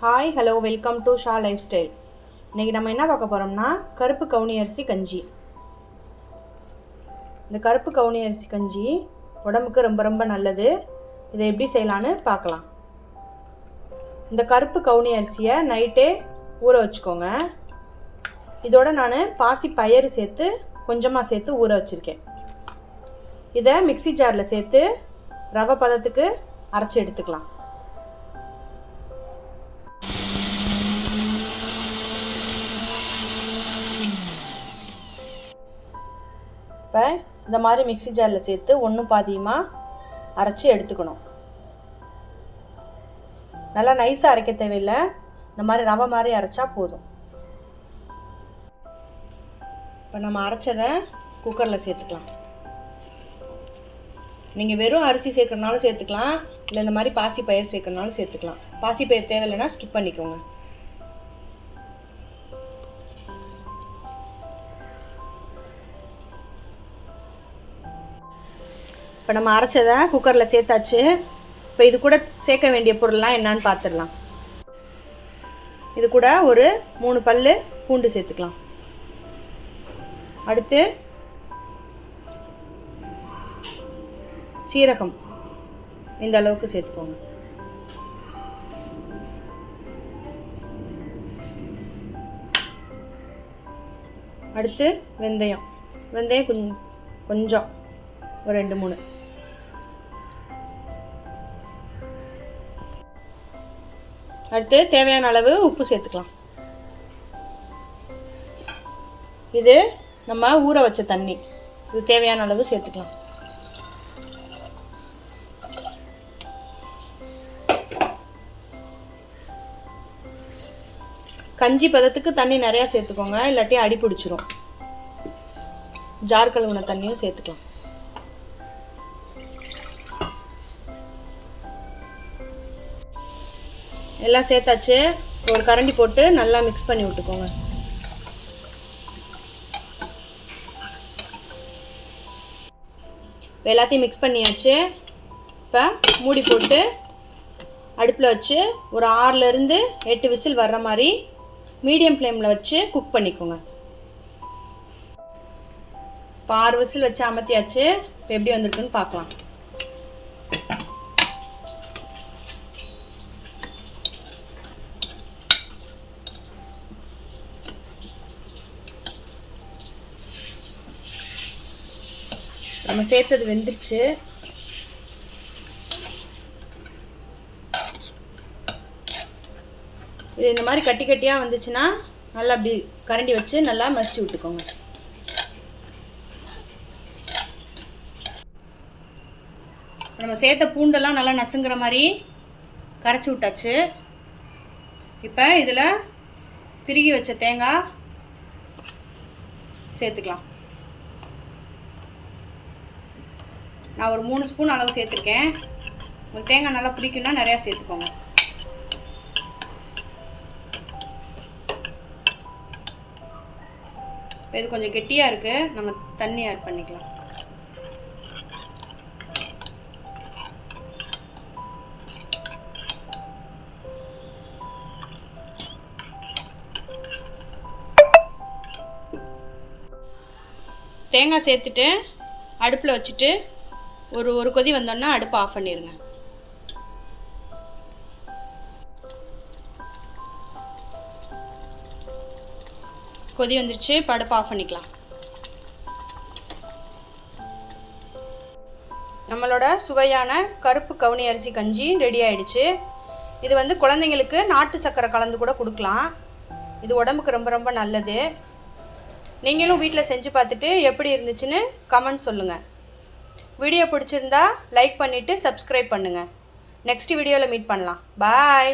Hi hello welcome to Sha life style இன்றைக்கி நம்ம என்ன பார்க்க போகிறோம்னா கருப்பு கவுனி அரிசி கஞ்சி. இந்த கருப்பு கவுனி அரிசி கஞ்சி உடம்புக்கு ரொம்ப ரொம்ப நல்லது. இதை எப்படி செய்யலான்னு பார்க்கலாம். இந்த கருப்பு கவுனி அரிசியை நைட்டே ஊற வச்சுக்கோங்க. இதோட நான் பாசி பயறு சேர்த்து கொஞ்சமாக சேர்த்து ஊற வச்சுருக்கேன். இதை மிக்ஸி ஜாரில் சேர்த்து ரவை பதத்துக்கு அரைச்சி எடுத்துக்கலாம். இப்போ இந்த மாதிரி மிக்ஸி ஜாரில் சேர்த்து ஒன்றும் பாதியமாக அரைச்சி எடுத்துக்கணும். நல்லா நைஸாக அரைக்க தேவையில்லை. இந்த மாதிரி ரவை மாதிரி அரைச்சா போதும். இப்போ நம்ம அரைச்சதை குக்கரில் சேர்த்துக்கலாம். நீங்கள் வெறும் அரிசி சேர்க்கறனாலும் சேர்த்துக்கலாம். இல்லை இந்த மாதிரி பாசி பயிர் சேர்க்கறனாலும் சேர்த்துக்கலாம். பாசி பயிர் தேவையில்லைன்னா ஸ்கிப் பண்ணிக்கோங்க. இப்போ நம்ம அரைச்சதை குக்கரில் சேர்த்தாச்சு. இப்போ இது கூட சேர்க்க வேண்டிய பொருள்லாம் என்னான்னு பார்த்துடலாம் இது கூட ஒரு மூணு பல் பூண்டு சேர்த்துக்கலாம். அடுத்து சீரகம். இந்த அளவுக்கு சேர்த்துக்கோங்க. அடுத்து வெந்தயம். வெந்தயம் கொஞ்சம் கொஞ்சம். ஒரு ரெண்டு மூணு. அடுத்து தேவையான அளவு உப்பு சேர்த்துக்கலாம். இது நம்ம ஊற வச்ச தண்ணி. இது தேவையான அளவு சேர்த்துக்கலாம். கஞ்சி பதத்துக்கு தண்ணி நிறையா சேர்த்துக்கோங்க இல்லாட்டி அடி பிடிச்சிரும். ஜார் கழுவுன தண்ணியும் சேர்த்துக்கலாம். எல்லாம் சேர்த்தாச்சு. ஒரு கரண்டி போட்டு நல்லா மிக்ஸ் பண்ணி விட்டுக்கோங்க. இப்போ எல்லாத்தையும் மிக்ஸ் பண்ணியாச்சு. இப்போ மூடி போட்டு அடுப்பில் வச்சு ஒரு ஆறுலேருந்து எட்டு விசில் வர்ற மாதிரி மீடியம் ஃப்ளேமில் வச்சு குக் பண்ணிக்கோங்க. இப்போ ஆறு விசில் வச்சு அமர்த்தியாச்சு இப்போ எப்படி வந்திருக்குன்னு பார்க்கலாம். நம்ம சேர்த்தது வெந்துருச்சு. இது இந்த மாதிரி கட்டி கட்டியாக வந்துச்சுன்னா நல்லா அப்படி கரண்டி வச்சு நல்லா மசிச்சு விட்டுக்கோங்க. நம்ம சேர்த்த பூண்டெல்லாம் நல்லா நசுங்கிற மாதிரி கரைச்சி விட்டாச்சு. இப்போ இதில் திருகி வச்ச தேங்காய் சேர்த்துக்கலாம். நான் ஒரு மூணு ஸ்பூன் அளவு சேர்த்துருக்கேன். உங்களுக்கு தேங்காய் நல்லா பிடிக்கும்னா நிறையா சேர்த்துக்கோங்க. இப்போ இது கொஞ்சம் கெட்டியாக இருக்குது நம்ம தண்ணி ஆட் பண்ணிக்கலாம். தேங்காய் சேர்த்துட்டு அடுப்பில் வச்சுட்டு ஒரு ஒரு கொதி வந்தோன்னா அடுப்பு ஆஃப் பண்ணிடுங்க கொதி வந்துருச்சு இப்போ ஆஃப் பண்ணிக்கலாம். நம்மளோட சுவையான கருப்பு கவுனி அரிசி கஞ்சி ரெடி ஆயிடுச்சு. இது வந்து குழந்தைங்களுக்கு நாட்டு சர்க்கரை கலந்து கூட கொடுக்கலாம். இது உடம்புக்கு ரொம்ப ரொம்ப நல்லது. நீங்களும் வீட்டில் செஞ்சு பார்த்துட்டு எப்படி இருந்துச்சுன்னு கமெண்ட் சொல்லுங்கள் வீடியோ பிடிச்சிருந்தா லைக் பண்ணிவிட்டு சப்ஸ்கிரைப் பண்ணுங்கள் நெக்ஸ்ட் வீடியோவில் மீட் பண்ணலாம். பாய்